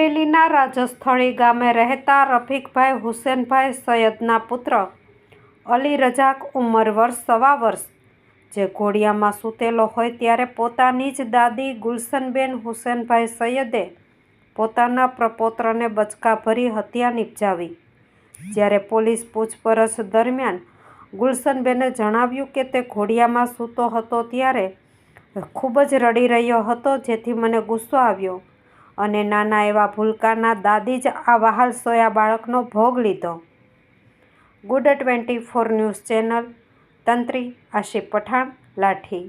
અમરેલીના રાજસ્થળી ગામે રહેતા રફીકભાઈ, હુસેનભાઈ સૈયદના પુત્ર અલી રજાક ઉંમર વર્ષ સવા વર્ષ. જે ઘોડિયામાં સૂતેલો હોય ત્યારે પોતાની જ દાદી ગુલશનબેન હુસેનભાઈ સૈયદે પોતાના પ્રપોત્રને બચકા ભરી હત્યા નિપજાવી. જ્યારે પોલીસ પૂછપરછ દરમિયાન ગુલશનબેને જણાવ્યું કે તે ઘોડિયામાં સૂતો હતો ત્યારે ખૂબ જ રડી રહ્યો હતો, જેથી મને ગુસ્સો આવ્યો. અને નાના એવા ભૂલકાના દાદી જ આ વહાલ સોયા બાળકનો ભોગ લીધો. Good twenty four news channel, તંત્રી Asif Pathan, Lathi.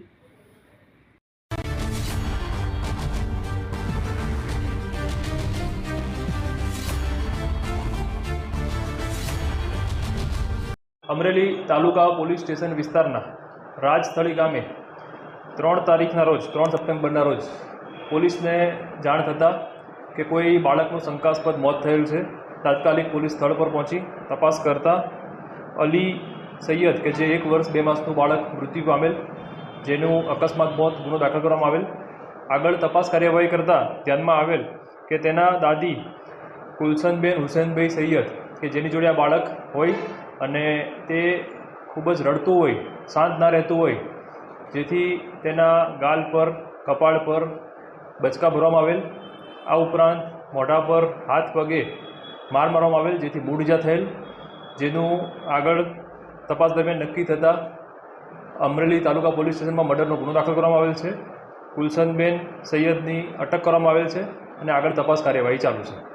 Amreli taluka police station વિસ્તારના રાજસ્થળી ગામે ત્રણ તારીખના રોજ, ત્રણ સપ્ટેમ્બરના રોજ પોલીસને જાણ થતાં કે કોઈ બાળકનું શંકાસ્પદ મોત થયેલ છે, તાત્કાલિક પોલીસ સ્થળ પર પહોંચી તપાસ કરતાં અલી સૈયદ, કે જે એક વર્ષ બે માસનું બાળક મૃત્યુ પામેલ, જેનું અકસ્માત મોત ગુનો દાખલ કરવામાં આવેલ. આગળ તપાસ કાર્યવાહી કરતાં ધ્યાનમાં આવેલ કે તેના દાદી કુલસનબેન હુસેનભાઈ સૈયદ, કે જેની જોડે આ બાળક હોય અને તે ખૂબ જ રડતું હોય, શાંત ના રહેતું હોય, જેથી તેના ગાલ પર, કપાળ પર બચકા ભરવામાં આવેલ. આ ઉપરાંત મોઢા પર હાથ પગે માર મારવામાં આવેલ, જેથી મૂળ ઇજા થયેલ, જેનું આગળ તપાસ દરમિયાન નક્કી થતાં અમરેલી તાલુકા પોલીસ સ્ટેશનમાં મર્ડરનો ગુનો દાખલ કરવામાં આવેલ છે. કુલસનબેન સૈયદની અટક કરવામાં આવેલ છે અને આગળ તપાસ કાર્યવાહી ચાલુ છે.